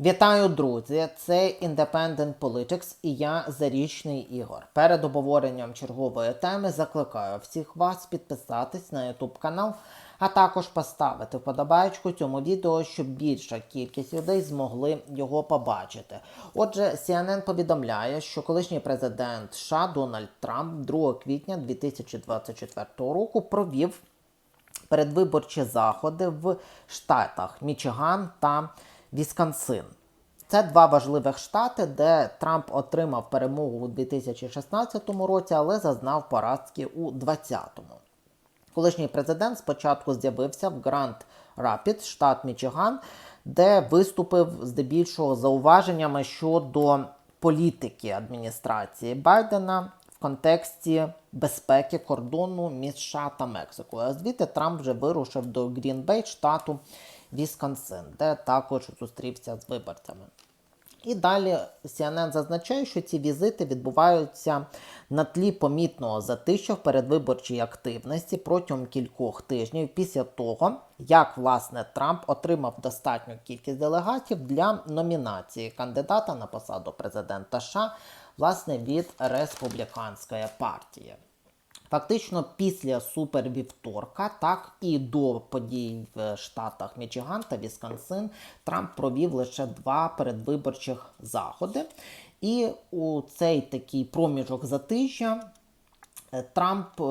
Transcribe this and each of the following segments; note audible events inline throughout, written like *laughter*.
Вітаю, друзі! Це Independent Politics і я Зарічний Ігор. Перед обговоренням чергової теми закликаю всіх вас підписатись на YouTube канал, а також поставити вподобайку цьому відео, щоб більша кількість людей змогли його побачити. Отже, CNN повідомляє, що колишній президент США Дональд Трамп 2 квітня 2024 року провів передвиборчі заходи в штатах Мічиган та Вісконсин. Це два важливих штати, де Трамп отримав перемогу у 2016 році, але зазнав поразки у 2020. Колишній президент спочатку з'явився в Гранд Рапід, штат Мічиган, де виступив здебільшого зауваженнями щодо політики адміністрації Байдена в контексті безпеки кордону між США та Мексикою. А звідти Трамп вже вирушив до Грінбей, штату Вісконсин, де також зустрівся з виборцями. І далі CNN зазначає, що ці візити відбуваються на тлі помітного затища в передвиборчій активності протягом кількох тижнів після того, як власне Трамп отримав достатню кількість делегатів для номінації кандидата на посаду президента США власне від республіканської партії. Фактично після супервівторка, так і до подій в штатах Мічиган та Вісконсин, Трамп провів лише два передвиборчих заходи. І у цей такий проміжок затижня е, Трамп е,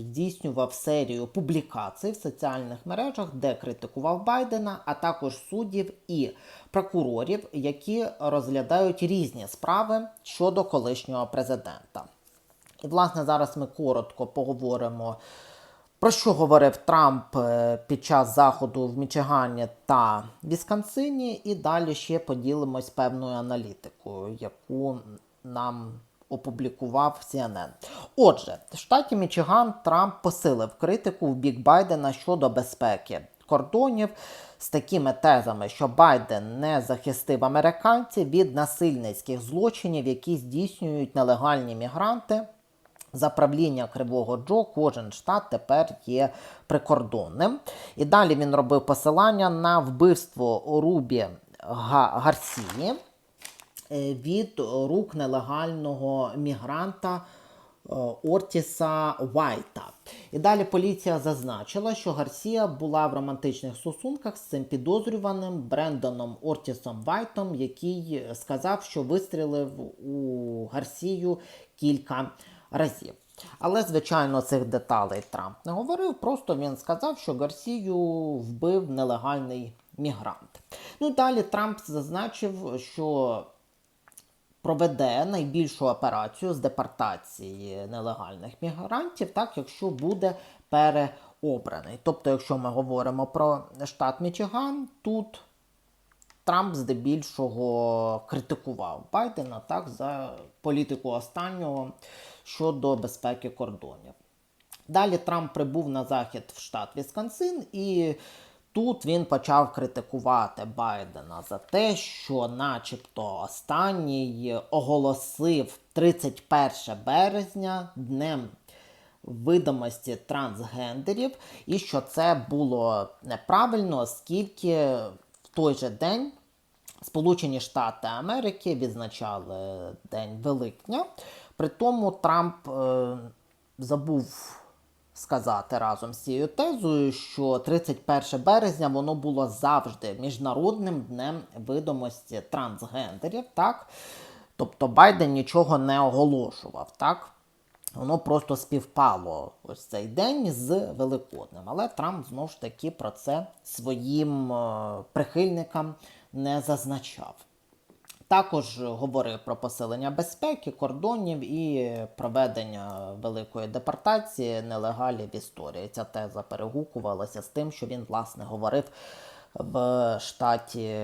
здійснював серію публікацій в соціальних мережах, де критикував Байдена, а також суддів і прокурорів, які розглядають різні справи щодо колишнього президента. І, власне, зараз ми коротко поговоримо, про що говорив Трамп е, під час заходу в Мічигані та Вісконсині, і далі ще поділимось певною аналітикою, яку нам опублікував CNN. Отже, в штаті Мічиган Трамп посилив критику в бік Байдена щодо безпеки кордонів з такими тезами, що Байден не захистив американців від насильницьких злочинів, які здійснюють нелегальні мігранти. За правління Кривого Джо кожен штат тепер є прикордонним. І далі він робив посилання на вбивство Рубі Гарсії е, від рук нелегального мігранта е, Ортіса Вайта. І далі поліція зазначила, що Гарсія була в романтичних стосунках з цим підозрюваним Брендоном Ортісом Вайтом, який сказав, що вистрілив у Гарсію кілька разів. Але, звичайно, цих деталей Трамп не говорив. Просто він сказав, що Гарсію вбив нелегальний мігрант. Ну далі Трамп зазначив, що проведе найбільшу операцію з депортації нелегальних мігрантів, так якщо буде переобраний. Тобто, якщо ми говоримо про штат Мічиган, тут Трамп здебільшого критикував Байдена так за політику останнього щодо безпеки кордонів. Далі Трамп прибув на захід в штат Вісконсин, і тут він почав критикувати Байдена за те, що, начебто, останній оголосив 31 березня днем видимості трансгендерів, і що це було неправильно, оскільки в той же день Сполучені Штати Америки відзначали День Великдня. При тому Трамп е, забув сказати разом з цією тезою, що 31 березня воно було завжди міжнародним днем видимості трансгендерів. так? Тобто Байден нічого не оголошував. так? Воно просто співпало ось цей день з Великоднем. Але Трамп знову ж таки про це своїм е, прихильникам не зазначав. Також говорив про посилення безпеки, кордонів і проведення великої депортації нелегалів в історії. Ця теза перегукувалася з тим, що він, власне, говорив в штаті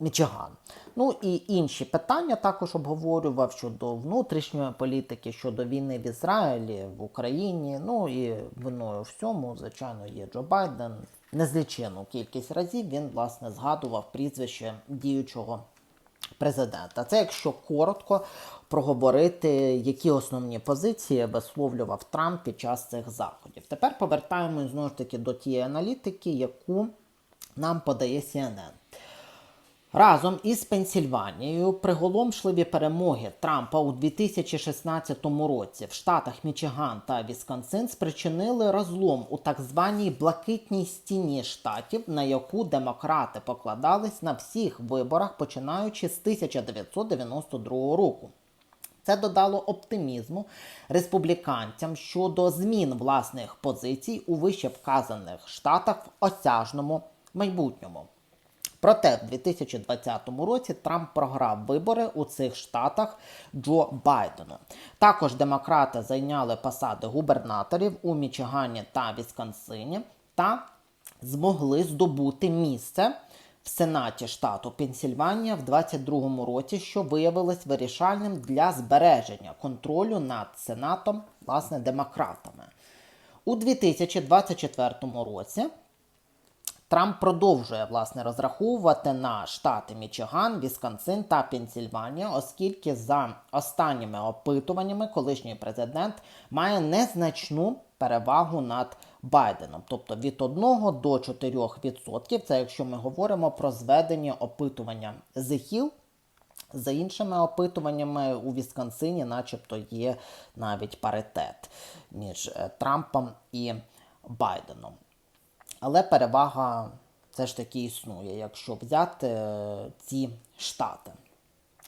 Мічиган. Ну і інші питання також обговорював щодо внутрішньої політики, щодо війни в Ізраїлі, в Україні. Ну і виною всьому, звичайно, є Джо Байден. Незлічену кількість разів він, власне, згадував прізвище діючого президента. Це якщо коротко проговорити, які основні позиції висловлював Трамп під час цих заходів. Тепер повертаємось знову ж таки до тієї аналітики, яку нам подає CNN. Разом із Пенсільванією приголомшливі перемоги Трампа у 2016 році в штатах Мічиган та Вісконсин спричинили розлом у так званій блакитній стіні штатів, на яку демократи покладались на всіх виборах, починаючи з 1992 року. Це додало оптимізму республіканцям щодо змін власних позицій у вище вказаних штатах в осяжному майбутньому. Проте в 2020 році Трамп програв вибори у цих штатах Джо Байдену. Також демократи зайняли посади губернаторів у Мічигані та Вісконсині та змогли здобути місце в Сенаті штату Пенсільванія в 2022 році, що виявилось вирішальним для збереження контролю над Сенатом, власне, демократами. У 2024 році Трамп продовжує власне розраховувати на штати Мічиган, Вісконсин та Пенсільванія, оскільки за останніми опитуваннями колишній президент має незначну перевагу над Байденом, тобто від 1 до 4%. Це якщо ми говоримо про зведення опитування зихіл. За іншими опитуваннями у Вісконсині, начебто, є навіть паритет між е, Трампом і Байденом. Але перевага все ж таки існує, якщо взяти е, ці штати.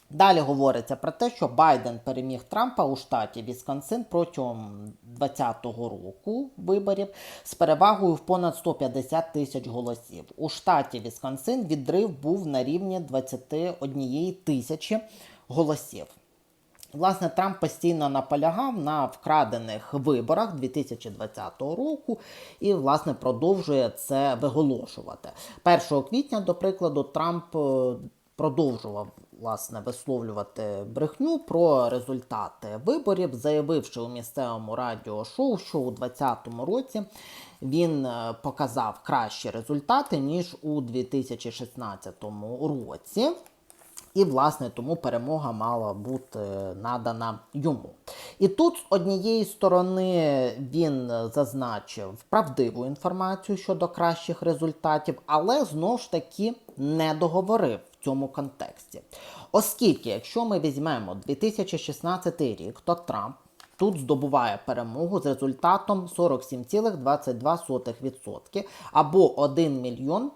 Далі говориться про те, що Байден переміг Трампа у штаті Вісконсин протягом 2020 року виборів з перевагою в понад 150 тисяч голосів. У штаті Вісконсин відрив був на рівні 21 тисячі голосів. Власне, Трамп постійно наполягав на вкрадених виборах 2020 року і, власне, продовжує це виголошувати. 1 квітня, до прикладу, Трамп е, продовжував власне висловлювати брехню про результати виборів, заявивши у місцевому радіошоу, що у 2020 році він е, показав кращі результати ніж у 2016 році. І, власне, тому перемога мала бути надана йому. І тут, з однієї сторони, він зазначив правдиву інформацію щодо кращих результатів, але знову ж таки не договорив в цьому контексті. Оскільки, якщо ми візьмемо 2016 рік, то Трамп тут здобуває перемогу з результатом 47,22% або 1 мільйон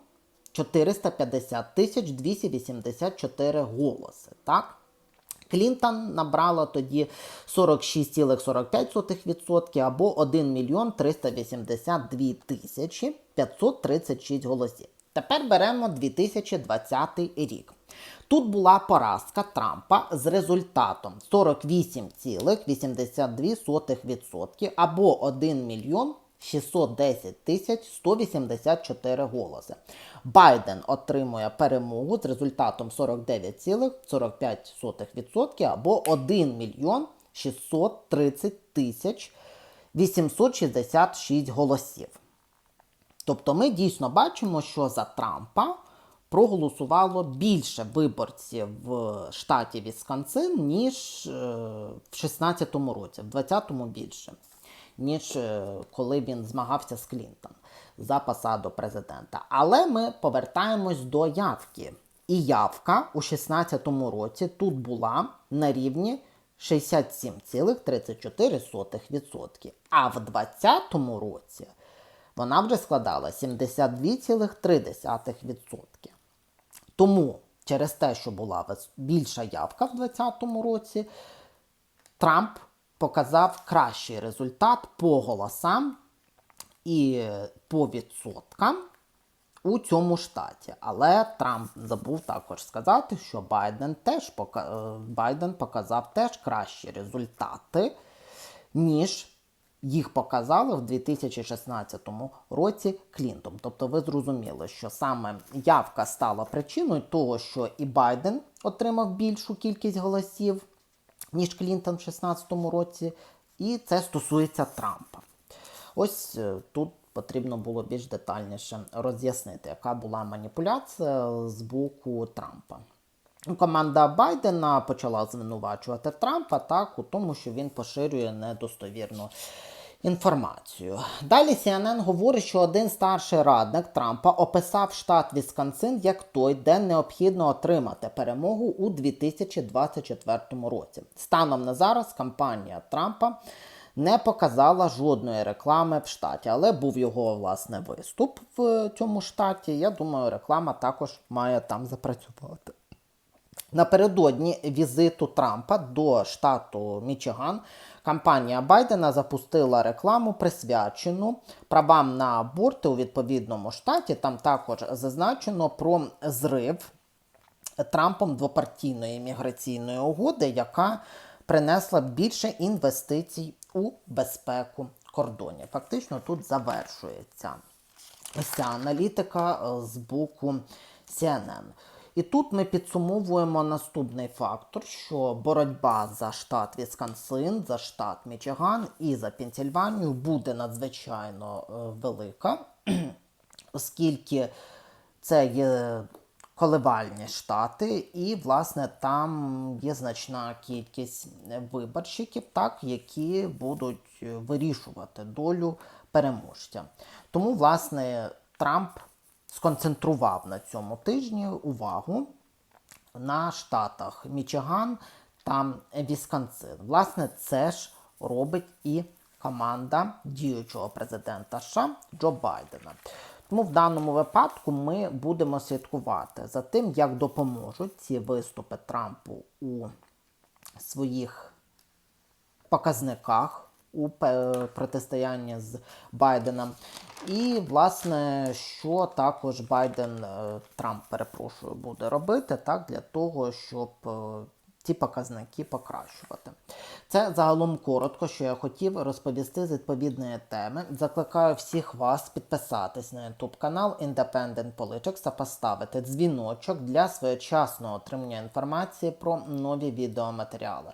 450 тисяч 284 голоси. Так? Клінтон набрала тоді 46,45% або 1 мільйон 382 тисячі 536 голосів. Тепер беремо 2020 рік. Тут була поразка Трампа з результатом 48,82% або 1 мільйон 610 тисяч 184 голоси. Байден отримує перемогу з результатом 49,45% або 1 мільйон 630 тисяч 866 голосів. Тобто ми дійсно бачимо, що за Трампа проголосувало більше виборців в штаті Вісконсин, ніж е, в 2016 році, в 2020 більше ніж е, коли він змагався з Клінтон за посаду президента. Але ми повертаємось до явки. І явка у 2016 році тут була на рівні 67,34%. А в 2020 році вона вже складала 72,3%. Тому через те, що була більша явка в 2020 році, Трамп показав кращий результат по голосам і по відсоткам у цьому штаті. Але Трамп забув також сказати, що Байден теж пока... Байден показав теж кращі результати, ніж їх показали в 2016 році Клінтон. Тобто ви зрозуміли, що саме явка стала причиною того, що і Байден отримав більшу кількість голосів ніж Клінтон в 2016 році, і це стосується Трампа. Ось е, тут потрібно було більш детальніше роз'яснити, яка була маніпуляція з боку Трампа. Команда Байдена почала звинувачувати Трампа так у тому, що він поширює недостовірну інформацію. Далі CNN говорить, що один старший радник Трампа описав штат Вісконсин як той, де необхідно отримати перемогу у 2024 році. Станом на зараз кампанія Трампа не показала жодної реклами в штаті, але був його власне виступ в цьому штаті. Я думаю, реклама також має там запрацювати. Напередодні візиту Трампа до штату Мічиган кампанія Байдена запустила рекламу, присвячену правам на аборти у відповідному штаті. Там також зазначено про зрив Трампом двопартійної міграційної угоди, яка принесла більше інвестицій у безпеку кордонів. Фактично тут завершується ця аналітика е, з боку CNN. І тут ми підсумовуємо наступний фактор, що боротьба за штат Вісконсин, за штат Мічиган і за Пенсільванію буде надзвичайно е, велика, *clears throat* оскільки це є коливальні штати, і, власне, там є значна кількість виборщиків, так, які будуть вирішувати долю переможця. Тому, власне, Трамп сконцентрував на цьому тижні увагу на штатах Мічиган та Вісконсин. Власне, це ж робить і команда діючого президента США Джо Байдена. Тому в даному випадку ми будемо слідкувати за тим, як допоможуть ці виступи Трампу у своїх показниках у протистоянні з Байденом. І, власне, що також Байден, е, Трамп, перепрошую, буде робити так, для того, щоб е, ці показники покращувати. Це загалом коротко, що я хотів розповісти з відповідної теми. Закликаю всіх вас підписатись на YouTube канал Independent Politics та поставити дзвіночок для своєчасного отримання інформації про нові відеоматеріали.